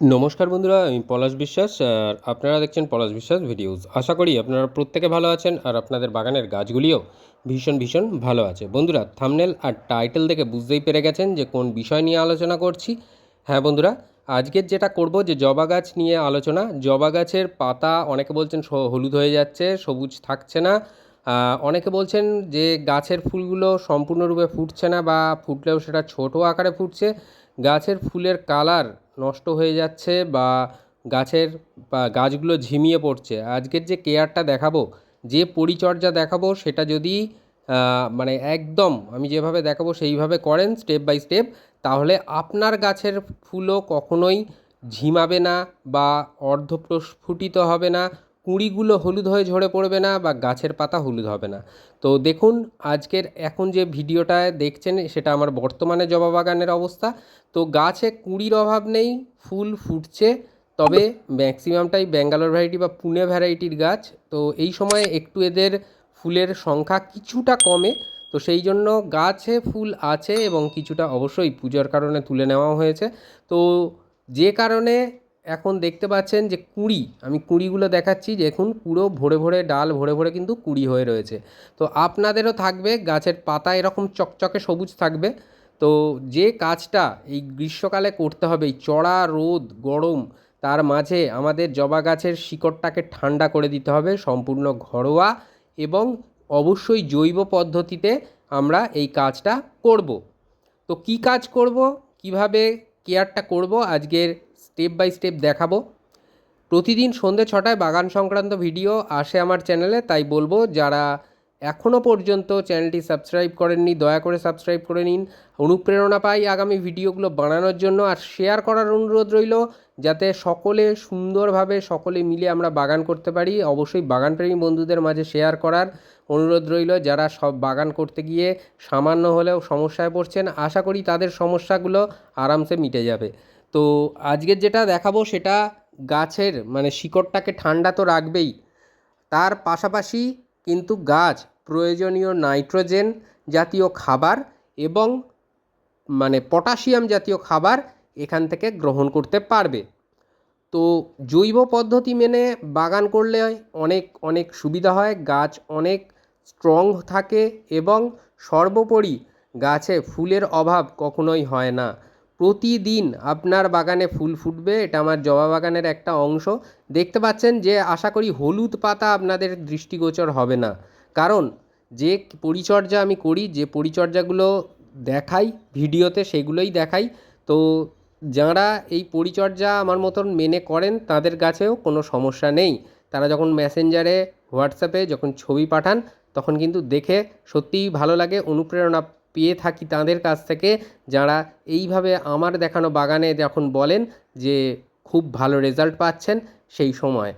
নমস্কার বন্ধুরা, আমি পলাশ বিশ্বাস, আর আপনারা দেখছেন পলাশ বিশ্বাস ভিডিওস। আশা করি আপনারা প্রত্যেকে ভালো আছেন, আর আপনাদের বাগানের গাছগুলিও ভীষণ ভীষণ ভালো আছে। বন্ধুরা থামনেল আর টাইটেল দেখে বুঝতেই পেরে গেছেন যে কোন বিষয় নিয়ে আলোচনা করছি। হ্যাঁ বন্ধুরা, আজকের যেটা করব যে জবা গাছ নিয়ে আলোচনা। জবা গাছের পাতা অনেকে বলছেন হলুদ হয়ে যাচ্ছে, সবুজ থাকছে না। অনেকে বলছেন যে গাছের ফুলগুলো সম্পূর্ণরূপে ফুটছে না বা ফুটলেও সেটা ছোট আকারে ফুটছে। গাছের ফুলের কালার নষ্ট হয়ে যাচ্ছে বা গাছের বা গাছগুলো ঝিমিয়ে পড়ছে। আজকের যে কেয়ারটা দেখাবো, যে পরিচর্যা দেখাবো সেটা যদি মানে একদম আমি যেভাবে দেখাবো সেইভাবে করেন স্টেপ বাই স্টেপ, তাহলে আপনার গাছের ফুলও কখনোই ঝিমাবে না বা অর্ধপ্রস্ফুটিত হবে না। কুঁড়িগুলো হলুদ হয়ে ঝরে পড়বে না বা গাছের পাতা হলুদ হবে না। তো দেখুন, আজকের এখন যে ভিডিওটায় দেখছেন, সেটা আমার বর্তমানে জবা বাগানের অবস্থা। তো গাছে কুঁড়ির অভাব নেই, ফুল ফুটছে, তবে ম্যাক্সিমামটাই ব্যাঙ্গালোর ভ্যারাইটি বা পুনে ভ্যারাইটির গাছ। তো এই সময়ে একটু এদের ফুলের সংখ্যা কিছুটা কমে, তো সেই জন্য গাছে ফুল আছে এবং কিছুটা অবশ্যই পুজোর কারণে তুলে নেওয়া হয়েছে। তো যে কারণে এখন দেখতে পাচ্ছেন যে কুঁড়ি, আমি কুঁড়িগুলো দেখাচ্ছি যে দেখুন পুরো ভরে ভরে ডাল, ভরে ভরে কিন্তু কুঁড়ি হয়ে রয়েছে। তো আপনাদেরও থাকবে, গাছের পাতা এরকম চকচকে সবুজ থাকবে। তো যে কাজটা এই গ্রীষ্মকালে করতে হবে, এই চড়া রোদ, গরম, তার মাঝে আমাদের জবা গাছের শিকড়টাকে ঠান্ডা করে দিতে হবে সম্পূর্ণ ঘরোয়া এবং অবশ্যই জৈব পদ্ধতিতে আমরা এই কাজটা করব। তো কি কাজ করব? কীভাবে কেয়ারটা করব? আজকের স্টেপ বাই স্টেপ দেখাবো। প্রতিদিন সন্ধে ছটায় বাগান সংক্রান্ত ভিডিও আসে আমার চ্যানেলে, তাই বলব যারা এখনও পর্যন্ত চ্যানেলটি সাবস্ক্রাইব করেননি, দয়া করে সাবস্ক্রাইব করে নিন। অনুপ্রেরণা পাই আগামী ভিডিওগুলো বানানোর জন্য আর শেয়ার করার অনুরোধ রইল যাতে সকলে সুন্দরভাবে সকলে মিলে আমরা বাগান করতে পারি। অবশ্যই বাগানপ্রেমী বন্ধুদের মাঝে শেয়ার করার অনুরোধ রইল। যারা সব বাগান করতে গিয়ে সামান্য হলেও সমস্যায় পড়ছেন, আশা করি তাদের সমস্যাগুলো আরামসে মিটে যাবে। তো আজকের যেটা দেখাবো সেটা গাছের মানে শিকড়টাকে ঠান্ডা তো রাখবেই। তার পাশাপাশি কিন্তু গাছ প্রয়োজনীয় নাইট্রোজেন জাতীয় খাবার এবং মানে পটাশিয়াম জাতীয় খাবার এখান থেকে গ্রহণ করতে পারবে। তো জৈব পদ্ধতি মেনে বাগান করলে অনেক অনেক সুবিধা হয়। গাছ অনেক স্ট্রং থাকে এবং সর্বোপরি গাছে ফুলের অভাব কখনোই হয় না। প্রতিদিন আপনার বাগানে ফুল ফুটবে, এটা আমার জবা বাগানের একটা অংশ। দেখতে পাচ্ছেন যে আশা করি হলুদ পাতা আপনাদের দৃষ্টিগোচর হবে না। কারণ যে পরিচর্যা আমি করি, যে পরিচর্যাগুলো দেখাই, ভিডিওতে সেগুলোই দেখাই, তো যারা এই পরিচর্যা আমার মতন মেনে করেন, তাদের কাছেও কোনো সমস্যা নেই। তারা যখন মেসেঞ্জারে, হোয়াটসঅ্যাপে যখন ছবি পাঠান, তখন কিন্তু দেখে সত্যিই ভালো লাগে, অনুপ্রেরণা পেয়ে থাকি তাদের কাছ থেকে। যারা এইভাবে আমার দেখানো বাগানে যখন বলেন যে খুব ভালো রেজাল্ট পাচ্ছেন সেই সময়।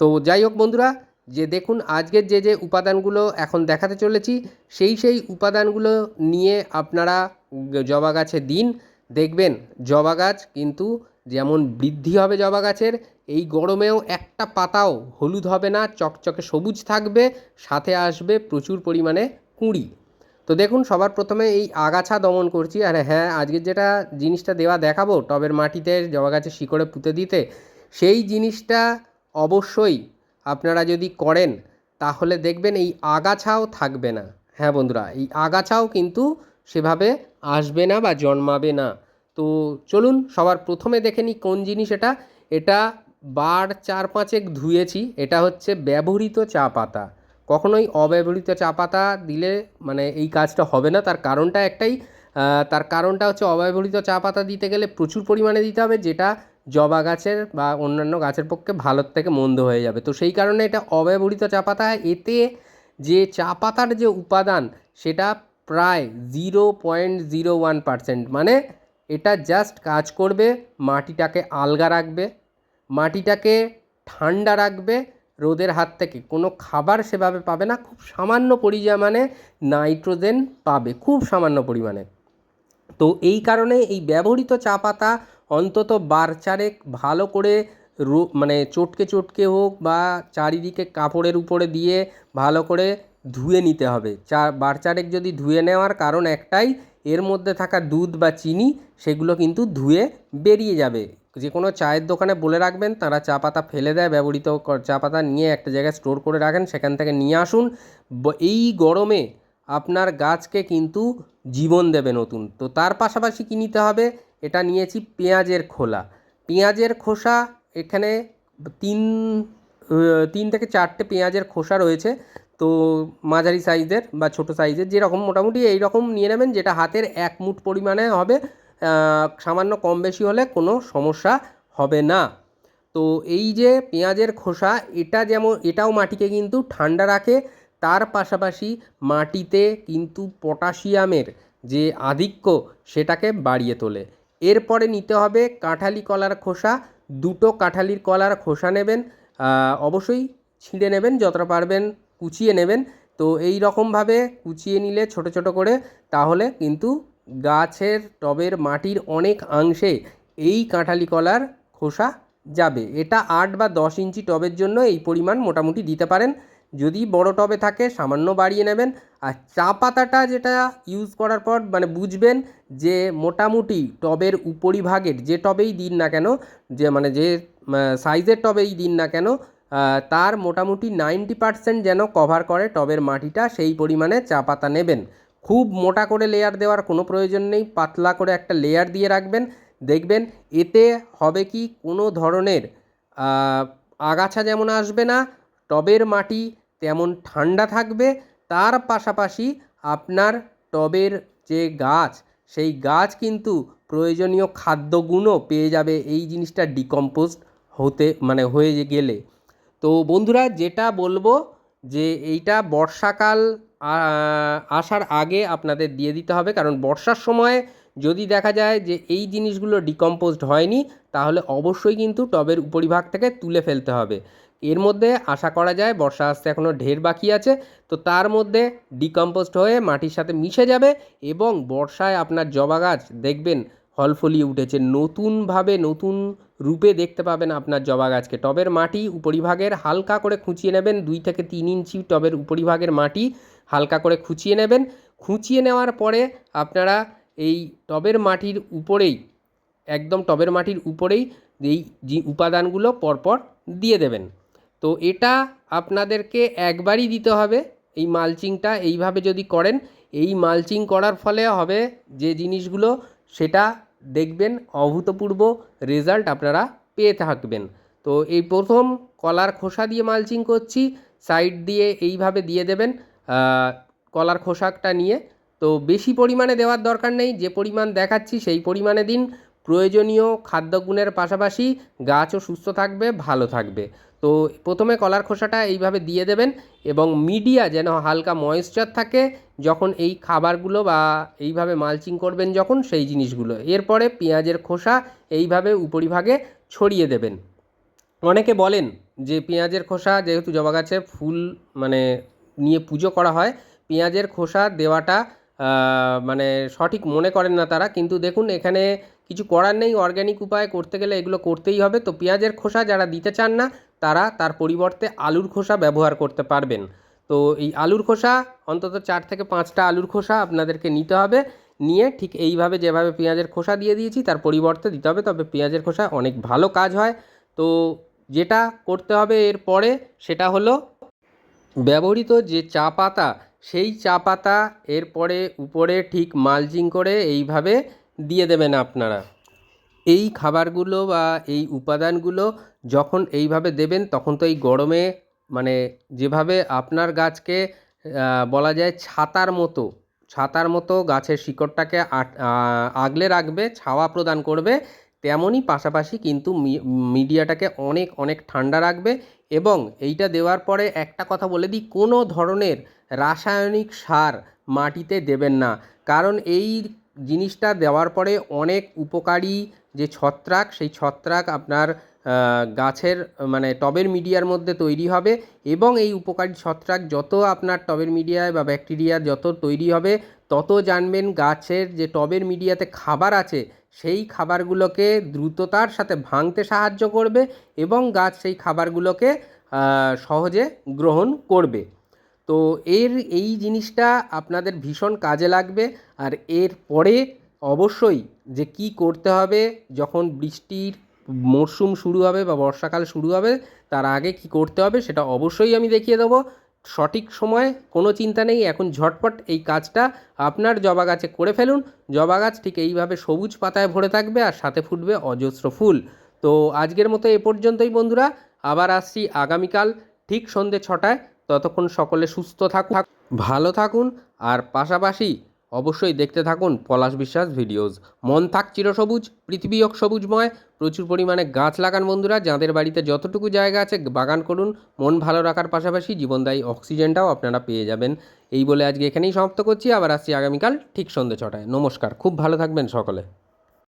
তো যাই হোক বন্ধুরা, যে দেখুন আজকের যে যে উপাদানগুলো এখন দেখাতে চলেছি, সেই সেই উপাদানগুলো নিয়ে আপনারা জবা গাছে দিন। দেখবেন জবা গাছ কিন্তু যেমন বৃদ্ধি হবে জবা গাছের, এই গরমেও একটা পাতাও হলুদ হবে না, চকচকে সবুজ থাকবে, সাথে আসবে প্রচুর পরিমাণে কুঁড়ি। তো দেখুন, সবার প্রথমে এই আগাছা দমন করছি। আর হ্যাঁ আজকের যেটা জিনিসটা দেওয়া দেখাবো, টবের মাটিতে জবা গাছের শিকড়ে পুঁতে দিতে, সেই জিনিসটা অবশ্যই আপনারা যদি করেন, তাহলে দেখবেন এই আগাছাও থাকবে না। হ্যাঁ বন্ধুরা, এই আগাছাও কিন্তু সেভাবে আসবে না বা জন্মাবে না। তো চলুন, সবার প্রথমে দেখে নিই কোন জিনিস এটা। এটা বার চার পাঁচেক ধুয়েছি, এটা হচ্ছে ব্যবহৃত চা পাতা। কখনোই অব্যবহৃত চা পাতা দিলে মানে এই কাজটা হবে না। তার কারণটা একটাই তার কারণটা হচ্ছে অব্যবহৃত চা পাতা দিতে গেলে প্রচুর পরিমাণে দিতে হবে, যেটা জবা গাছের বা অন্যান্য গাছের পক্ষে ভালোর থেকে মন্দ হয়ে যাবে। তো সেই কারণে এটা অব্যবহৃত চা পাতা, এতে যে চা পাতার যে উপাদান, সেটা প্রায় zero point zero one percent মানে এটা জাস্ট কাজ করবে, মাটিটাকে আলগা রাখবে, মাটিটাকে ঠান্ডা রাখবে রোদের হাত থেকে। কোনো খাবার সেভাবে পাবে না, খুব সামান্য পরিমাণে নাইট্রোজেন পাবে, খুব সামান্য পরিমাণে। তো এই কারণে এই ব্যবহৃত চা পাতা অন্তত বার চারেক ভালো করে রো মানে চটকে চটকে হোক বা চারিদিকে কাপড়ের উপরে দিয়ে ভালো করে ধুয়ে নিতে হবে। চা, বার চারেক যদি ধুয়ে নেওয়ার কারণ একটাই, এর মধ্যে থাকা দুধ বা চিনি, সেগুলো কিন্তু ধুয়ে বেরিয়ে যাবে। যে কোনো চায়ের দোকানে বলে রাখবেন, তারা চা পাতা ফেলে দেয়, ব্যবহৃত চা পাতা নিয়ে একটা জায়গায় স্টোর করে রাখেন, সেখান থেকে নিয়ে আসুন। এই গরমে আপনার গাছকে কিন্তু জীবন দেবে নতুন। তো তার পাশাপাশি কী নিতে হবে? এটা নিয়েছি পেঁয়াজের খোলা। পেঁয়াজের খোসা এখানে তিন তিন থেকে চারটে পেঁয়াজের খোসা রয়েছে। তো মাঝারি সাইজের বা ছোট সাইজের যেরকম মোটামুটি এই রকম নিয়ে নেবেন, যেটা হাতের এক মুঠ পরিমাণে হবে। সামান্য কম বেশি হলে কোনো সমস্যা হবে না। তো এই যে পেঁয়াজের খোসা, এটা যেমন, এটাও মাটিকে কিন্তু ঠান্ডা রাখে। তার পাশাপাশি মাটিতে কিন্তু পটাশিয়ামের যে আধিক্য, সেটাকে বাড়িয়ে তোলে। এরপরে নিতে হবে কাঁঠালি কলার খোসা। দুটো কাঁঠালির কলার খোসা নেবেন অবশ্যই ছিঁড়ে নেবেন, যতটা পারবেন কুচিয়ে নেবেন। তো এই রকমভাবে কুচিয়ে নিলে ছোট ছোট করে, তাহলে কিন্তু গাছের টবের মাটির অনেক অংশে এই কাঁঠালি কলার খোসা যাবে। এটা আট বা দশ ইঞ্চি টবের জন্য এই পরিমাণ মোটামুটি দিতে পারেন। যদি বড় টবে থাকে, সামান্য বাড়িয়ে নেবেন। আর চা পাতাটা যেটা ইউজ করার পর মানে বুঝবেন যে মোটামুটি টবের উপরিভাগের যে টবেই দিন না কেন, যে মানে যে সাইজের টবেই দিন না কেন তার মোটামুটি নাইনটি পার্সেন্ট যেন কভার করে টবের মাটিটা, সেই পরিমাণে চা পাতা নেবেন। খুব মোটা করে লেয়ার দেওয়ার কোনো প্রয়োজন নেই। পাতলা করে একটা লেয়ার দিয়ে রাখবেন। দেখবেন এতে হবে কি? কোনো ধরনের আগাছা যেমন আসবে না, টবের মাটি তেমন ঠান্ডা থাকবে। তার পাশাপাশি আপনার টবের যে গাছ, সেই গাছ কিন্তু প্রয়োজনীয় খাদ্যগুণও পেয়ে যাবে এই জিনিসটা ডিকম্পোস্ট হতে মানে হয়ে গেলে। তো বন্ধুরা, যেটা বলব যে এইটা বর্ষাকাল আসার আগে আপনাদের দিয়ে দিতে হবে, কারণ বর্ষার সময় যদি দেখা যায় যে এই জিনিসগুলো ডিকম্পোজড হয়নি, তাহলে অবশ্যই কিন্তু টবের উপরিভাগ থেকে তুলে ফেলতে হবে। এর মধ্যে আশা করা যায় বর্ষা আসতে এখনও ঢের বাকি আছে, তো তার মধ্যে ডিকম্পোস্ট হয়ে মাটির সাথে মিশে যাবে এবং বর্ষায় আপনার জবা গাছ দেখবেন ফল ফলিয়ে উঠেছে। নতুনভাবে নতুন রূপে দেখতে পাবেন আপনার জবা গাছকে। টবের মাটি উপরিভাগের হালকা করে খুঁচিয়ে নেবেন, দুই থেকে তিন ইঞ্চি টবের উপরিভাগের মাটি হালকা করে খুঁচিয়ে নেবেন। খুঁচিয়ে নেওয়ার পরে আপনারা এই টবের মাটির উপরেই, একদম টবের মাটির উপরেই এই যে উপাদানগুলো পরপর দিয়ে দেবেন। তো এটা আপনাদেরকে একবারই দিতে হবে। এই মালচিংটা এইভাবে যদি করেন, এই মালচিং করার ফলে হবে যে জিনিসগুলো, সেটা দেখবেন অভূতপূর্ব রেজাল্ট আপনারা পেয়ে থাকবেন। তো এই প্রথম কলার খোসা দিয়ে মালচিং করছি, সাইড দিয়ে এইভাবে দিয়ে দেবেন। কলার খোসাটা নিয়ে। তো বেশি পরিমাণে দেওয়ার দরকার নেই, যে পরিমাণ দেখাচ্ছি সেই পরিমাণে দিন। প্রয়োজনীয় খাদ্যগুণের পাশাপাশি গাছও সুস্থ থাকবে, ভালো থাকবে। তো প্রথমে কলার খোসাটা এইভাবে দিয়ে দেবেন এবং মিডিয়া যেন হালকা ময়েশ্চার থাকে, যখন এই খাবারগুলো বা এইভাবে মালচিং করবেন যখন সেই জিনিসগুলো। এরপরে পেঁয়াজের খোসা এইভাবে উপরিভাগে ছড়িয়ে দেবেন। অনেকে বলেন যে পেঁয়াজের খোসা যেহেতু জবা গাছে ফুল মানে নিয়ে পুজো করা হয়। পেঁয়াজের খোসা দেওয়াটা মানে সঠিক মনে করেন না তারা। কিন্তু দেখুন, এখানে কিছু করার নেই। অর্গ্যানিক উপায়ে করতে গেলে এগুলো করতেই হবে। তো পেঁয়াজের খোসা যারা দিতে চান না, তারা তার পরিবর্তে আলুর খোসা ব্যবহার করতে পারবেন। তো এই আলুর খোসা, অন্তত চার থেকে পাঁচটা আলুর খোসা আপনাদেরকে নিতে হবে। নিয়ে ঠিক এইভাবে যেভাবে পেঁয়াজের খোসা দিয়ে দিয়েছি, তার পরিবর্তে দিতে হবে। তবে পেঁয়াজের খোসা অনেক ভালো কাজ হয়। তো যেটা করতে হবে এরপরে, সেটা হলো ব্যবহৃত যে চা পাতা, সেই চা পাতা এরপরে উপরে ঠিক মালচিং করে এইভাবে দিয়ে দেবেন আপনারা। এই খাবারগুলো বা এই উপাদানগুলো যখন এইভাবে দেবেন, তখন তো এই গরমে মানে যেভাবে আপনার গাছকে বলা যায় ছাতার মতো ছাতার মতো গাছের শিকড়টাকে আগলে রাখবে, ছাওয়া প্রদান করবে, তেমনই পাশাপাশি কিন্তু মিডিয়াটাকে অনেক অনেক ঠান্ডা রাখবে এবং এইটা দেওয়ার পরে একটা কথা বলে দিই, কোনো ধরনের রাসায়নিক সার মাটিতে দেবেন না। কারণ এই জিনিসটা দেওয়ার পরে অনেক উপকারী যে ছত্রাক, সেই ছত্রাক আপনার গাছের মানে টবের মিডিয়ার মধ্যে তৈরি হবে এবং এই উপকারী ছত্রাক যত আপনার টবের মিডিয়ায় বা ব্যাকটেরিয়া যত তৈরি হবে, তত জানবেন গাছের যে টবের মিডিয়াতে খাবার আছে সেই খাবারগুলোকে দ্রুততার সাথে ভাঙতে সাহায্য করবে এবং গাছ সেই খাবারগুলোকে সহজে গ্রহণ করবে। তো এর, এই জিনিসটা আপনাদের ভীষণ কাজে লাগবে। আর এর পরে অবশ্যই যে কি করতে হবে, যখন বৃষ্টির মরশুম শুরু হবে বা বর্ষাকাল শুরু হবে, তার আগে কি করতে হবে, সেটা অবশ্যই আমি দেখিয়ে দেবো। সঠিক সময়ে কোনো চিন্তা নেই, এখন ঝটপট এই কাজটা আপনার জবা গাছে করে ফেলুন। জবা গাছ ঠিক এইভাবে সবুজ পাতায় ভরে থাকবে আর সাথে ফুটবে অজস্র ফুল। তো আজকের মতো এ পর্যন্তই বন্ধুরা, আবার আসছি আগামীকাল ঠিক সন্ধে ছটায়। ততক্ষণ সকলে সুস্থ থাকুন, ভালো থাকুন আর পাশাপাশি অবশ্যই দেখতে থাকুন পলাশ বিশ্বাস ভিডিওস। মন থাক চিরসবুজ, পৃথিবী হোক সবুজময়। প্রচুর পরিমাণে গাছ লাগান বন্ধুরা, যাদের বাড়িতে যতটুকু জায়গা আছে বাগান করুন। মন ভালো রাখার পাশাপাশি জীবনদায়ী অক্সিজেনটাও আপনারা পেয়ে যাবেন। এই বলে আজকে এখানেই সমাপ্ত করছি, আবার আসছি আগামীকাল ঠিক সন্ধ্যে ছটায়। নমস্কার, খুব ভালো থাকবেন সকলে।